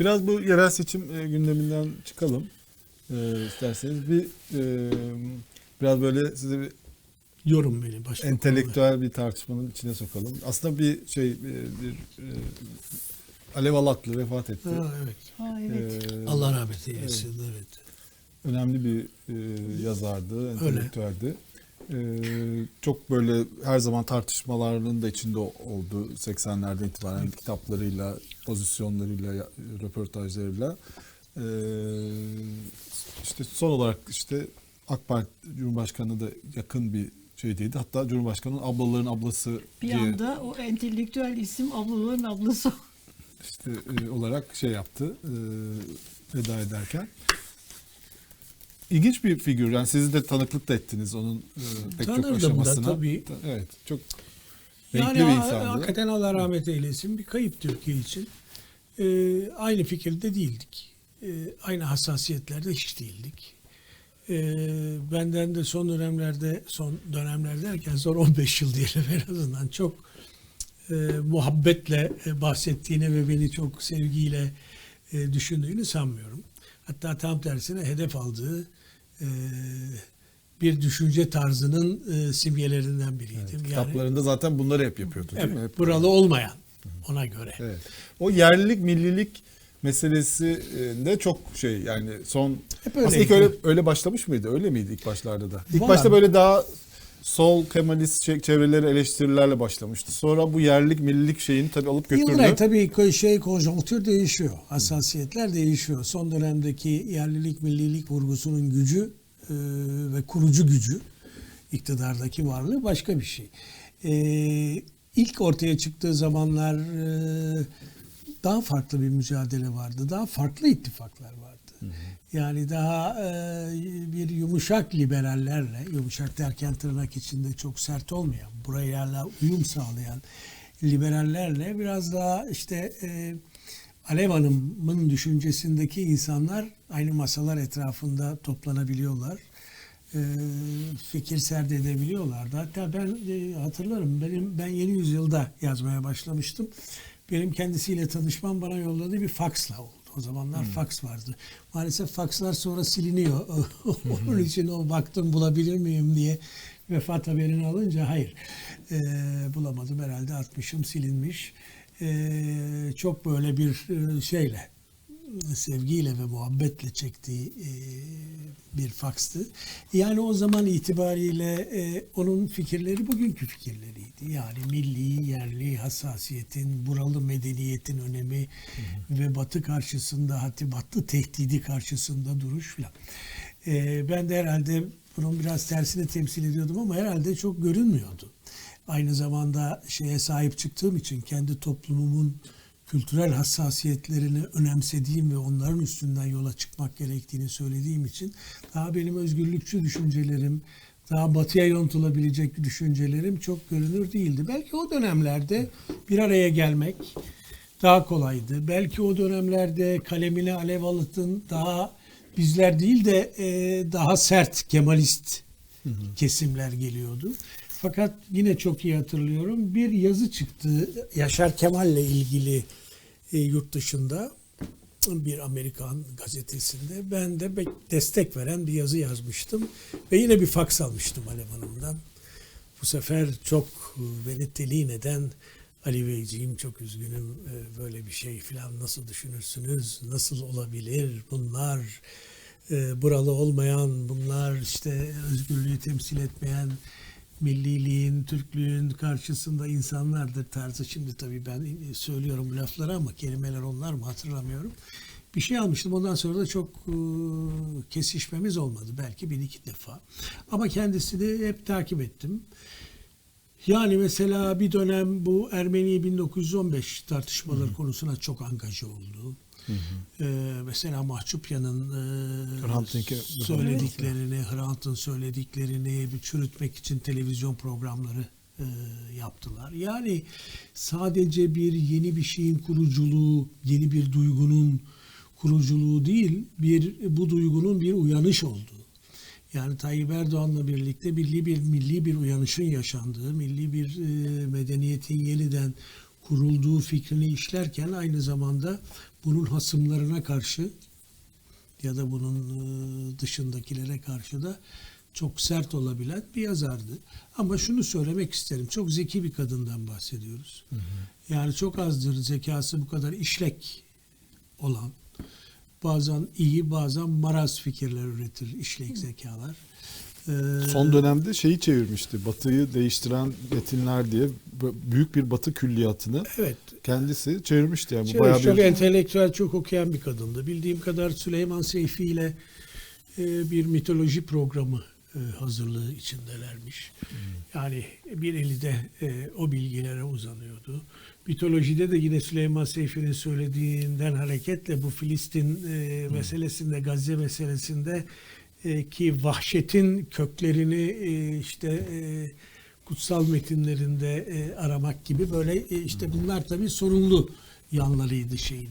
Biraz bu yerel seçim e, gündeminden çıkalım e, isterseniz. Bir e, biraz böyle size bir Yorum beni başka konuda. entelektüel bir tartışmanın içine sokalım. Aslında bir şey e, bir e, Alev Alaklı vefat etti. Ha, evet. Ha, evet. E, Allah rahmet eylesin. Evet. önemli bir e, yazardı, entelektüeldi. E, çok böyle her zaman tartışmaların da içinde oldu 80'lerden itibaren kitaplarıyla, pozisyonlarıyla, röportajlarıyla. E, işte son olarak işte AK Parti Cumhurbaşkanı da yakın bir şeydeydi. Hatta Cumhurbaşkanı'nın ablaların ablası Bir diye anda o entelektüel isim ablaların ablası. işte e, olarak şey yaptı e, veda ederken. İlginç bir figür. Yani siz de tanıklık da ettiniz onun e, pek çok Tanırdım da aşamasına. tabii. Ta- Evet. Çok renkli Yani bir insandı. hakikaten Allah rahmet eylesin. Bir kayıp Türkiye için. Ee, aynı fikirde değildik. Ee, aynı hassasiyetlerde hiç değildik. Ee, benden de son dönemlerde, son dönemler derken son 15 yıl diyelim en azından çok e, muhabbetle e, bahsettiğini ve beni çok sevgiyle e, düşündüğünü sanmıyorum. Hatta tam tersine hedef aldığı e, bir düşünce tarzının e, simgelerinden biriydim. Evet, yani, Kitaplarında zaten bunları hep yapıyordu değil mi? evet, Hep- buralı olmayan ona göre. Evet. O yerlilik, millilik meselesi de çok şey yani son Hep aslında ilk öyle öyle başlamış mıydı? Öyle miydi ilk başlarda da? İlk Valla- başta böyle daha sol Kemalist çevreleri eleştirilerle başlamıştı. Sonra bu yerlilik, millilik şeyini tabii alıp götürdü. Yıldıray tabii şey konjonktür değişiyor. Hassasiyetler değişiyor. Son dönemdeki yerlilik, millilik vurgusunun gücü e, ve kurucu gücü iktidardaki varlığı başka bir şey. E, ilk ortaya çıktığı zamanlar e, daha farklı bir mücadele vardı. Daha farklı ittifaklar vardı. Yani daha e, bir yumuşak liberallerle, yumuşak derken tırnak içinde çok sert olmayan, buraya uyum sağlayan liberallerle biraz daha işte e, Alev Hanım'ın düşüncesindeki insanlar aynı masalar etrafında toplanabiliyorlar. E, fikir serdedebiliyorlardı. Hatta ben e, hatırlarım benim ben yeni yüzyılda yazmaya başlamıştım. Benim kendisiyle tanışmam bana yolladığı bir faksla oldu. O zamanlar faks vardı. Maalesef fakslar sonra siliniyor. Onun için o baktım bulabilir miyim diye vefat haberini alınca hayır e, bulamadım herhalde atmışım silinmiş. E, çok böyle bir e, şeyle sevgiyle ve muhabbetle çektiği e, bir fakstı. Yani o zaman itibariyle e, onun fikirleri bugünkü fikirleriydi. Yani milli, yerli hassasiyetin, buralı medeniyetin önemi ve batı karşısında hatta batı tehdidi karşısında duruş filan. E, ben de herhalde bunun biraz tersini temsil ediyordum ama herhalde çok görünmüyordu. Aynı zamanda şeye sahip çıktığım için kendi toplumumun kültürel hassasiyetlerini önemsediğim ve onların üstünden yola çıkmak gerektiğini söylediğim için daha benim özgürlükçü düşüncelerim, daha batıya yontulabilecek düşüncelerim çok görünür değildi. Belki o dönemlerde bir araya gelmek daha kolaydı. Belki o dönemlerde kalemine alev alıtın daha bizler değil de e, daha sert Kemalist kesimler geliyordu. Fakat yine çok iyi hatırlıyorum. Bir yazı çıktı Yaşar Kemal'le ilgili e, yurt dışında bir Amerikan gazetesinde. Ben de destek veren bir yazı yazmıştım. Ve yine bir faks almıştım Alev Hanım'dan. Bu sefer çok e, beni telin eden Ali Beyciğim çok üzgünüm e, böyle bir şey falan nasıl düşünürsünüz? Nasıl olabilir bunlar? e, buralı olmayan, bunlar işte özgürlüğü temsil etmeyen milliliğin, Türklüğün karşısında insanlardır tarzı. Şimdi tabii ben söylüyorum bu lafları ama kelimeler onlar mı hatırlamıyorum. Bir şey almıştım. Ondan sonra da çok e, kesişmemiz olmadı. Belki bir iki defa. Ama kendisini hep takip ettim. Yani mesela bir dönem bu Ermeni 1915 tartışmaları konusuna çok angaja oldu. Ee, mesela Mahçupya'nın e, Hrant söylediklerini, Hrant'ın söylediklerini bir çürütmek için televizyon programları e, yaptılar. Yani sadece bir yeni bir şeyin kuruculuğu, yeni bir duygunun kuruculuğu değil, bir bu duygunun bir uyanış olduğu. Yani Tayyip Erdoğan'la birlikte milli bir milli bir uyanışın yaşandığı, milli bir e, medeniyetin yeniden kurulduğu fikrini işlerken aynı zamanda bunun hasımlarına karşı ya da bunun e, dışındakilere karşı da çok sert olabilen bir yazardı. Ama şunu söylemek isterim. Çok zeki bir kadından bahsediyoruz. Yani çok azdır zekası bu kadar işlek olan. Bazen iyi bazen maraz fikirler üretir işlek zekalar. Ee, Son dönemde şeyi çevirmişti. Batı'yı değiştiren metinler diye büyük bir Batı külliyatını Evet. kendisi çevirmişti. Yani bu Şey, bayağı çok bir entelektüel, çok okuyan bir kadındı. Bildiğim kadar Süleyman Seyfi ile e, bir mitoloji programı e, hazırlığı içindelermiş. Yani bir eli de e, o bilgilere uzanıyordu. Mitolojide de yine Süleyman Seyfi'nin söylediğinden hareketle bu Filistin e, meselesinde, Gazze meselesinde e, ki vahşetin köklerini e, işte e, kutsal metinlerinde aramak gibi böyle işte bunlar tabii sorunlu yanlarıydı şeyin.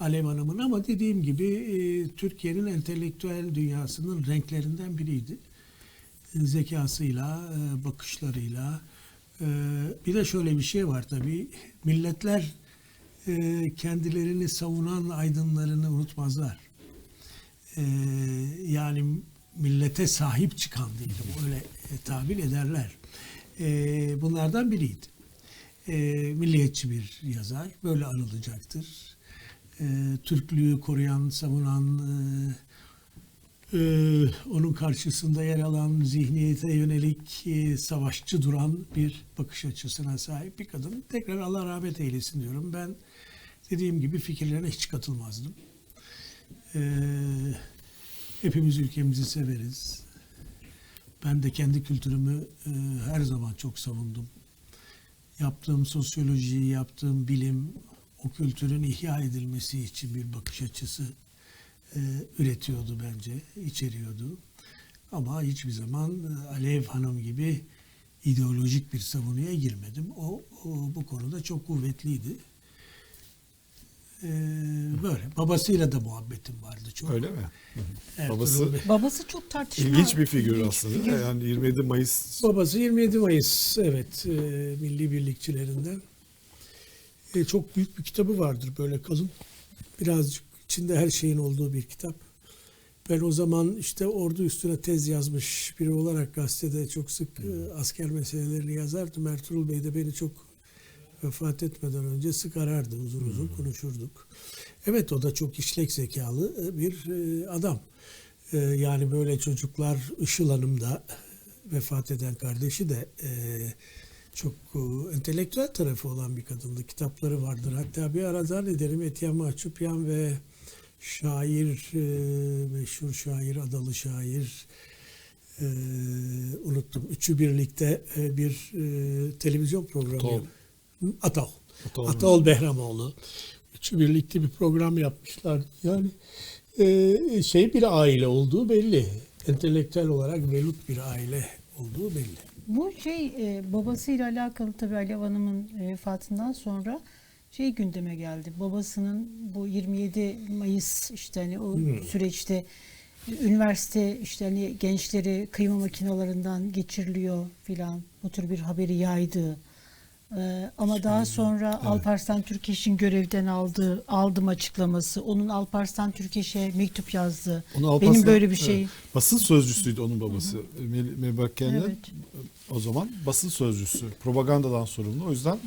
Alev Hanım'ın ama dediğim gibi Türkiye'nin entelektüel dünyasının renklerinden biriydi. Zekasıyla, bakışlarıyla. Bir de şöyle bir şey var tabii. Milletler kendilerini savunan aydınlarını unutmazlar. E, yani millete sahip çıkan diyelim öyle e, tabir ederler. E, bunlardan biriydi. E, milliyetçi bir yazar böyle anılacaktır. E, Türklüğü koruyan, savunan, e, e, onun karşısında yer alan zihniyete yönelik e, savaşçı duran bir bakış açısına sahip bir kadın. Tekrar Allah rahmet eylesin diyorum. Ben dediğim gibi fikirlerine hiç katılmazdım. E, hepimiz ülkemizi severiz. Ben de kendi kültürümü e, her zaman çok savundum. Yaptığım sosyoloji, yaptığım bilim o kültürün ihya edilmesi için bir bakış açısı e, üretiyordu bence, içeriyordu. Ama hiçbir zaman e, Alev Hanım gibi ideolojik bir savunuya girmedim. O, o bu konuda çok kuvvetliydi. E, böyle. Babasıyla da muhabbetim vardı çok. öyle mi? Ertuğrul Babası- Bey. Babası çok tartışma. İlginç bir figür ilginç aslında. figür. Yani 27 Mayıs Babası 27 Mayıs evet e, milli birlikçilerinden. E, çok büyük bir kitabı vardır böyle kalın. Birazcık içinde her şeyin olduğu bir kitap. Ben o zaman işte ordu üstüne tez yazmış biri olarak gazetede çok sık e, asker meselelerini yazardım. Ertuğrul Bey de beni çok vefat etmeden önce sık arardı. Uzun uzun konuşurduk. Evet o da çok işlek zekalı e, bir e, adam. E, Yani böyle çocuklar Işıl Hanım da vefat eden kardeşi de çok entelektüel tarafı olan bir kadındı. Kitapları vardır. Hatta bir ara zannederim Etiyen Mahçupyan ve şair, meşhur şair, adalı şair unuttum. Üçü birlikte bir televizyon programı. Ataol. Ataol. Ataol. Ataol Behramoğlu. Üçü birlikte bir program yapmışlar. Yani e, şey bir aile olduğu belli. Entelektüel olarak velut bir aile olduğu belli. Bu şey e, babasıyla alakalı tabii Alev Hanım'ın e, vefatından sonra şey gündeme geldi. Babasının bu 27 Mayıs işte hani o süreçte e, üniversite işte hani gençleri kıyma makinalarından geçiriliyor filan bu tür bir haberi yaydı. E, ama daha sonra Alparslan Türkeş'in görevden aldığı aldım açıklaması. Onun Alparslan Türkeş'e mektup yazdı. Onu Benim böyle bir şey. evet. basın sözcüsüydü onun babası. Mel- Mebak Kenler Evet. o zaman basın sözcüsü. Propagandadan sorumlu. O yüzden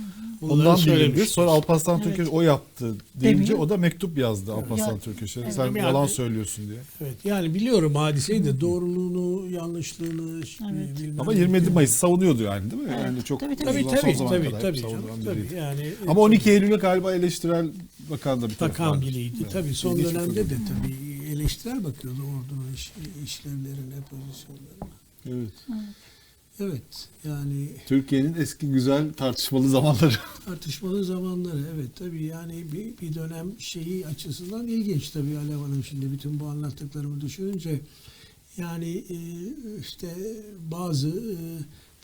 Bunları ondan söylemiştir. Sonra Alparslan Evet. Türkeş o yaptı deyince o da mektup yazdı Alparslan Ya- Türkeş'e. Evet. Sen Yani- yalan söylüyorsun diye. Evet yani biliyorum hadiseyi de doğruluğunu, yanlışlığını Evet. bilmem Ama ne. 27 Mayıs savunuyordu yani değil mi? Evet. Yani çok Tabii, tabii. Tabii son tabii tabii kadar tabii, canım, biriydi. tabii yani Ama 12 Eylül'e galiba eleştirel bakan da bir taraf bakan biriydi. Evet. Tabii son İlginç dönemde de tabii eleştirel bakıyordu ordunun iş, işlevlerine, pozisyonlarına. Evet. Evet yani Türkiye'nin eski güzel tartışmalı zamanları. tartışmalı zamanları evet tabii yani bir, bir dönem şeyi açısından ilginç tabii Alev Hanım şimdi bütün bu anlattıklarımı düşününce yani e, işte bazı e,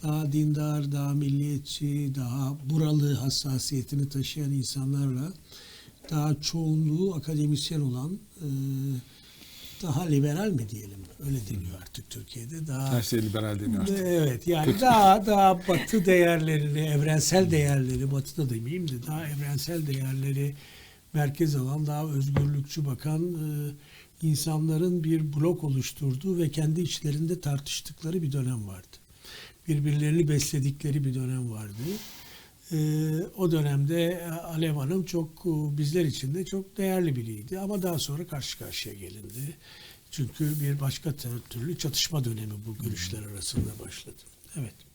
daha dindar, daha milliyetçi, daha buralı hassasiyetini taşıyan insanlarla daha çoğunluğu akademisyen olan e, daha liberal mi diyelim öyle deniyor artık Türkiye'de daha Her şey liberal deniyor artık. Evet yani daha daha batı değerlerini, evrensel değerleri, batı da demeyeyim de daha evrensel değerleri merkez alan daha özgürlükçü bakan e, insanların bir blok oluşturduğu ve kendi içlerinde tartıştıkları bir dönem vardı. Birbirlerini besledikleri bir dönem vardı. E, o dönemde Alev Hanım çok e, bizler için de çok değerli biriydi ama daha sonra karşı karşıya gelindi. Çünkü bir başka türlü çatışma dönemi bu görüşler arasında başladı. Evet.